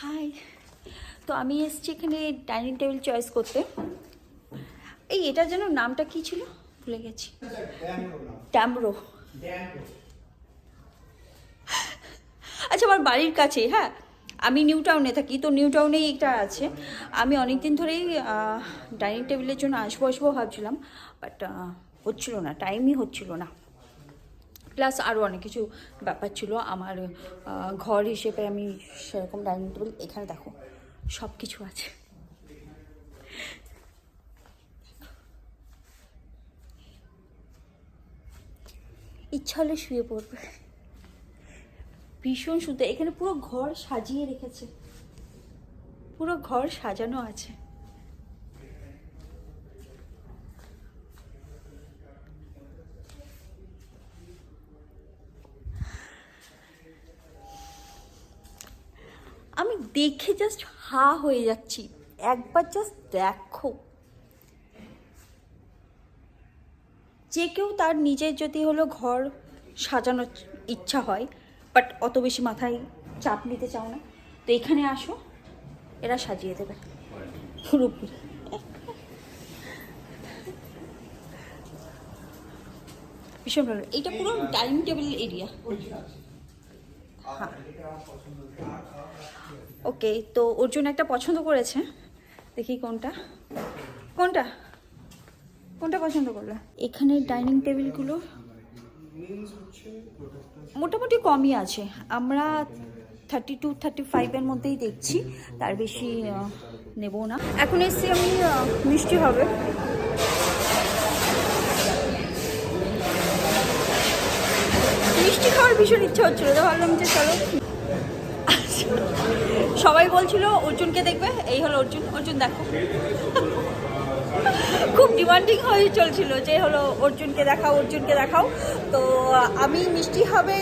High তো আমি এসছি এখানে ডাইনিং টেবিল চয়েস করতে। এই, এটার যেন নামটা কি ছিল? ভুলে গেছি। ট্যামরো আচ্ছা আমার বাড়ির কাছে হ্যাঁ? আমি নিউ টাউনে থাকি, তো নিউ টাউনেই এটা আছে। আমি অনেক দিন ধরেই ডাইনিং টেবিলের জন্য আসব আসব ভাবছিলাম, বাট হচ্ছিল না, টাইমই হচ্ছিল না। প্লাস আরও অনেক কিছু ব্যাপার ছিল। আমার ঘর হিসেবে আমি সেরকম ডাইনিং টেবিল এখানে দেখো সব কিছু আছে। ইচ্ছা হলে শুয়ে পড়বে। ভীষণ সুন্দর। এখানে পুরো ঘর সাজিয়ে রেখেছে। পুরো ঘর সাজানো আছে আমি দেখে জাস্ট হা হয়ে যাচ্ছি। একবার জাস্ট দেখো। যে কেউ তার নিজের যদি হলো ঘর সাজানোর ইচ্ছা হয় বাট অত বেশি মাথায় চাপ নিতে চাও না। তো এখানে আসো, এরা সাজিয়ে দেবে। পুরোপুরি ভীষণ ভালো। এইটা পুরো ডাইনিং টেবিল এরিয়া ওকে, তো ওর জন্য একটা পছন্দ করেছে। দেখি কোনটা। কোনটা? কোনটা পছন্দ করলে? এখানে ডাইনিং টেবিলগুলো মোটামুটি কমই আছে। আমরা থার্টি টু থার্টি ফাইভের মধ্যেই দেখছি, তার বেশি নেব না। এখন এসছি আমি মিষ্টি হবে। মিষ্টি খাওয়ার ভীষণ ইচ্ছা হচ্ছিল তো ভাবলাম যে চলো। সবাই বলছিল, অর্জুনকে দেখবে? এই হলো অর্জুন অর্জুন দেখো। খুব ডিমান্ডিং হয়ে চলছিল যে হলো অর্জুনকে দেখাও অর্জুনকে দেখাও। তো আমি মিষ্টি হবে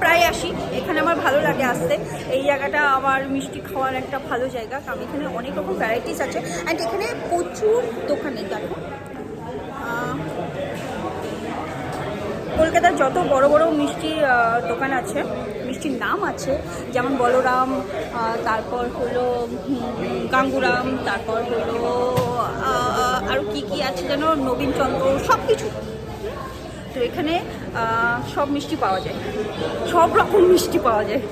প্রায় আসি। এখানে আমার ভালো লাগে আসতে। এই জায়গাটা আমার মিষ্টি খাওয়ার একটা ভালো জায়গা। কারণ এখানে অনেক রকম ভ্যারাইটিস আছে। অ্যান্ড এখানে প্রচুর দোকানে দেখো আহ, কলকাতার যত বড় বড় মিষ্টি দোকান আছে মিষ্টির নাম আছে যেমন বলরাম তারপর হলো গাঙ্গুরাম তারপর হলো আরও কি কি আছে যেন নবীনচন্দ্র সব কিছু তো এখানে সব মিষ্টি পাওয়া যায়। সব রকম মিষ্টি পাওয়া যায়।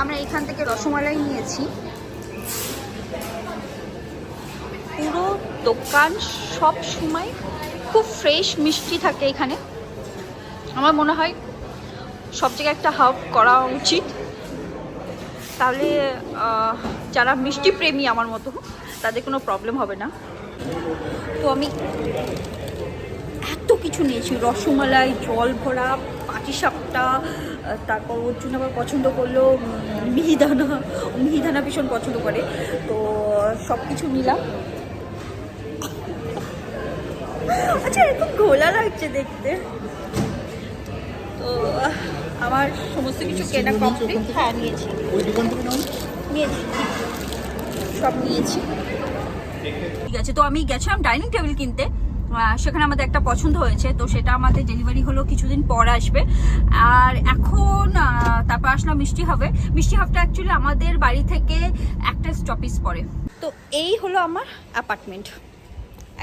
আমরা এখান থেকে রসমালাই নিয়েছি। পুরো দোকান সব সময় খুব ফ্রেশ মিষ্টি থাকে এখানে। আমার মনে হয় সব জায়গায় একটা হাব করা উচিত। তাহলে যারা মিষ্টি প্রেমী আমার মতো, তাদের কোনো প্রবলেম হবে না। তো আমি এত কিছু নিয়েছি, রসমালাই, জল ভরা পাটিসাপটা তারপর ওর জন্য আবার পছন্দ করল মিহিদানা মিহিদানা ভীষণ পছন্দ করে। তো, সব কিছু নিলাম। আচ্ছা এরকম ঘোলা লাগছে দেখতে। আমার সমস্ত কিছু কেনা কমপ্লিট হ্যাঁ নিয়েছি। নিয়েছি। সব নিয়েছি। ঠিক আছে তো আমি গেছিলাম ডাইনিং টেবিল কিনতে। সেখানে আমাদের একটা পছন্দ হয়েছে তো সেটা আমাদের ডেলিভারি হলো কিছুদিন পর আসবে। আর এখন তারপর আসলাম মিষ্টি হবে মিষ্টি হাবটা অ্যাকচুয়ালি আমাদের বাড়ি থেকে একটা স্টপিস পড়ে। তো এই হলো আমার অ্যাপার্টমেন্ট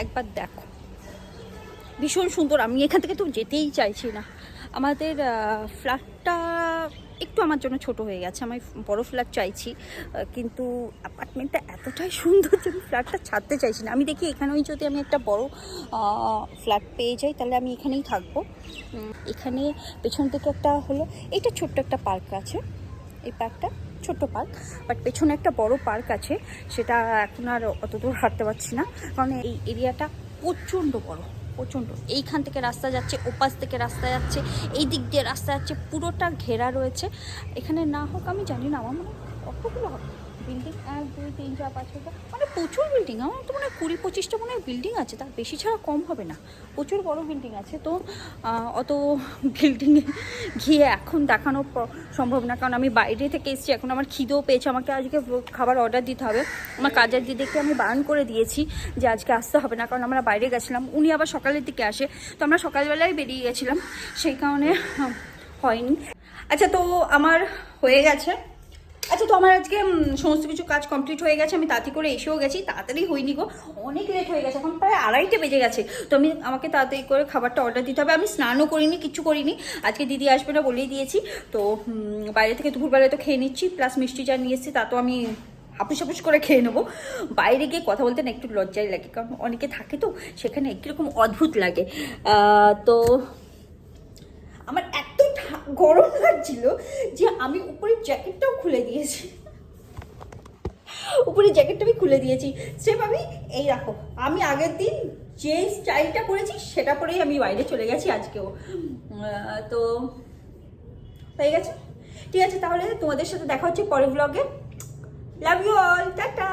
একবার দেখো। ভীষণ সুন্দর আমি এখান থেকে তো যেতেই চাইছি না। আমাদের ফ্ল্যাটটা একটু আমার জন্য ছোট হয়ে গেছে। আমি বড় ফ্ল্যাট চাইছি কিন্তু অ্যাপার্টমেন্টটা এতটাই সুন্দর যে আমি ফ্ল্যাটটা ছাড়তে চাইছি না। আমি দেখি এখানেই যদি আমি একটা বড় ফ্ল্যাট পেয়ে যাই, তাহলে আমি এখানেই থাকব। এখানে পেছন থেকে একটা হলো, এটা ছোট্ট একটা পার্ক আছে, এই পার্কটা ছোট্ট পার্ক বাট পেছনে একটা বড় পার্ক আছে, সেটা এখন আর অত দূর হাঁটতে পারছি না। কারণ এই এরিয়াটা প্রচণ্ড বড়। প্রচণ্ড। এইখান থেকে রাস্তা যাচ্ছে, ওপাশ থেকে রাস্তা যাচ্ছে, এই দিক দিয়ে রাস্তা যাচ্ছে, পুরোটা ঘেরা রয়েছে। এখানে না হোক, আমি জানি না, আমার মনে কতগুলো হবে? বিল্ডিং এক, দুই, তিন, চার, পাঁচ ছটা মানে প্রচুর বিল্ডিং আমার তো মনে কুড়ি, পঁচিশটা মনে হয় বিল্ডিং আছে, তার বেশি ছাড়া কম হবে না। প্রচুর বড় বিল্ডিং আছে, তো অত বিল্ডিংয়ে গিয়ে এখন দেখানো সম্ভব না, কারণ আমি বাইরে থেকে এসেছি, এখন আমার খিদেও পেয়েছে, আমাকে আজকে খাবার অর্ডার দিতে হবে। আমার কাজের দিদিকে আমি বারণ করে দিয়েছি যে আজকে আসতে হবে না, কারণ আমরা বাইরে গেছিলাম, উনি আবার সকালের দিকে আসে, তো আমরা সকালবেলায় বেরিয়ে গেছিলাম, সেই কারণে, হয়নি। আচ্ছা তো আমার হয়ে গেছে। আচ্ছা তো আমার আজকে সমস্ত কিছু কাজ কমপ্লিট হয়ে গেছে, আমি তাড়াতাড়ি করে এসেও গেছি, তাড়াতাড়ি হয়নি গো। অনেক লেট হয়ে গেছে, এখন প্রায় আড়াইটে বেজে গেছে। তো আমি আমাকে তাড়াতাড়ি করে খাবারটা অর্ডার দিতে হবে। আমি স্নানও করিনি কিচ্ছু করিনি। আজকে দিদি আসবে না বলেই দিয়েছি। তো বাইরে থেকে দুপুরবেলায় তো খেয়ে নিচ্ছি প্লাস মিষ্টি যা নিয়ে এসেছি, তা তো আমি হাপুস হাপুস করে খেয়ে নেব। বাইরে গিয়ে কথা বলতে না একটু লজ্জাই লাগে, কারণ অনেকে থাকে তো, সেখানে একরকম অদ্ভুত লাগে। তো, আমার ঠা- গরম লাগছিল যে আমি উপরে জ্যাকেটটাও খুলে দিয়েছি। উপরে জ্যাকেটটা আমি খুলে দিয়েছি। সেম আমি এই রাখো, আমি আগের দিন যে স্টাইলটা করেছি সেটা পরেই আমি বাইরে চলে গেছি আজকেও। তো হয়ে গেছে? ঠিক আছে, তাহলে তোমাদের সাথে দেখা হচ্ছে পরের ব্লগে লাভ ইউ অল টাটা!